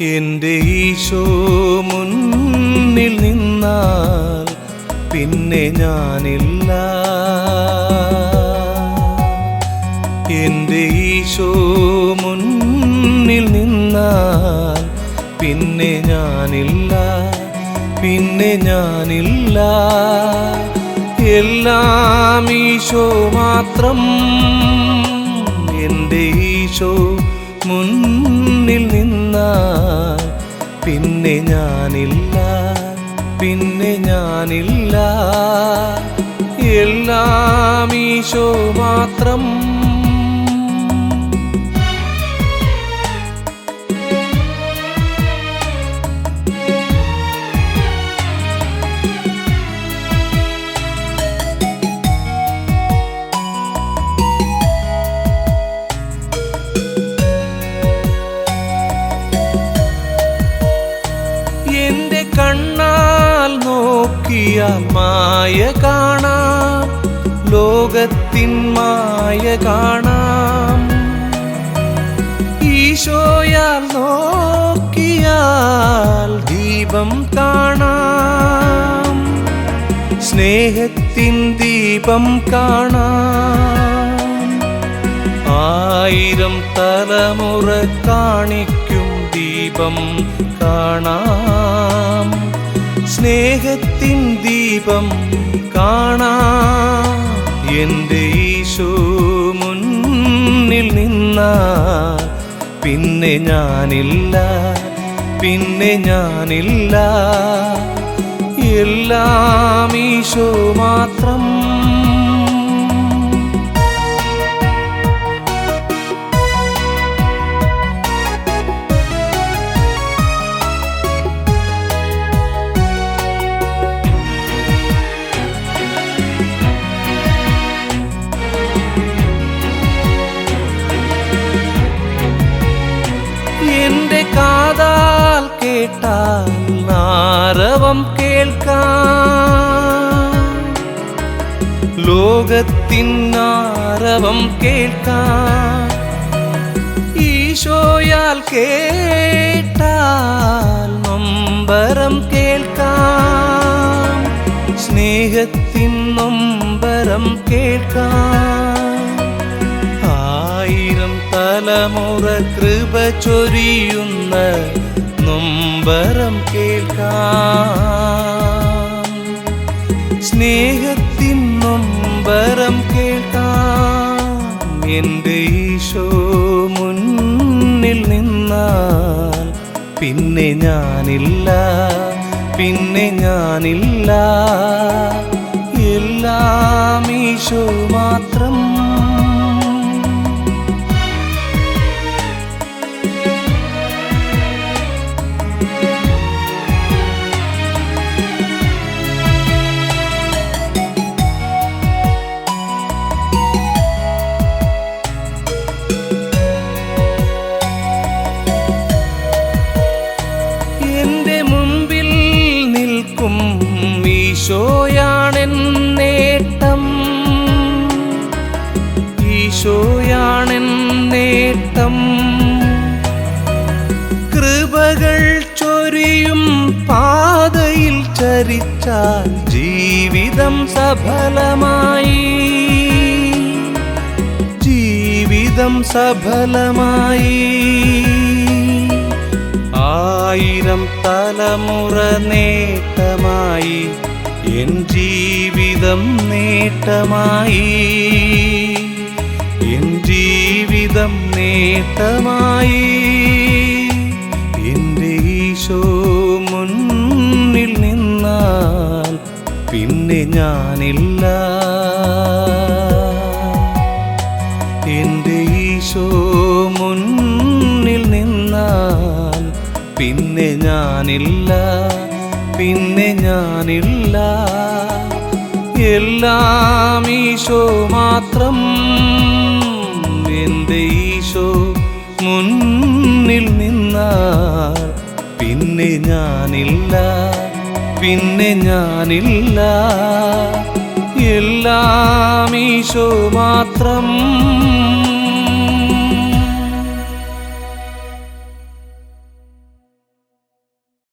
എന്റെ ഈശോ മുന്നിൽ നിന്നാൽ പിന്നെ ഞാനില്ല. എന്റെ ഈശോ മുന്നിൽ നിന്നാൽ പിന്നെ ഞാനില്ല. പിന്നെ ഞാനില്ല. എല്ലാം ഈശോ മാത്രം. എന്റെ ഈശോ മുന്നിൽ നിന്നാൽ പിന്നെ ഞാനില്ല പിന്നെ ഞാനില്ല. എല്ലാം ഈശോ മാത്രം കണ്ണാൽ നോക്കിയാൽ മായ കാണാം. ലോകത്തിൻ മായ കാണാം. ഈശോയാൽ നോക്കിയാൽ ദീപം കാണാം. സ്നേഹത്തിൻ ദീപം കാണാം. ആയിരം തലമുറ കാണിക്കും ദീപം കാണാം. സ്നേഹത്തിൻ ദീപം കാണാം. എന്റെ ഈശോ മുന്നിൽ നിന്നാ. പിന്നെ ഞാനില്ല പിന്നെ ഞാനില്ല. എല്ലാം ഈശോ മാത്രം കേട്ടാൽ നാരവം കേൾക്കാം. ലോകത്തിൻ നാരവം കേൾക്കാം. ഈശോയാൽ കേട്ടാൽ നൊമ്പരം കേൾക്കാം. സ്നേഹത്തിൻ നൊമ്പരം കേൾക്കാം. ആയിരം തലമുറ കൃപ ചൊരിയുന്ന നൊമ്പരം കേൾക്കാം. സ്നേഹത്തിൻ നൊമ്പരം കേൾക്കാം. എന്റെ ഈശോ മുന്നിൽ നിന്നാൽ പിന്നെ ഞാനില്ല പിന്നെ ഞാനില്ല. എല്ലാം ഈശോ മാത്രം എന്റെ മുമ്പിൽ നിൽക്കും ഈശോയാണെൻ നേട്ടം. ഈശോയാണെൻ നേട്ടം. കൃപകൾ ചൊരിയും പാതയിൽ ചരിച്ചാൽ ജീവിതം സഫലമായി. ജീവിതം സഫലമായി. ആയിരം തലമുറ നേട്ടമായി എൻ ജീവിതം നേട്ടമായി. എൻ ജീവിതം നേട്ടമായി. എന്റെ ഈശോ മുന്നിൽ നിന്നാൽ പിന്നെ ഞാനില്ല. ഞാനില്ല പിന്നെ ഞാനില്ല. എല്ലാം ഈശോ മാത്രം. എന്റെ ഈശോ മുന്നിൽ നിന്നാൽ. പിന്നെ ഞാനില്ല പിന്നെ ഞാനില്ല. എല്ലാം ഈശോ മാത്രം.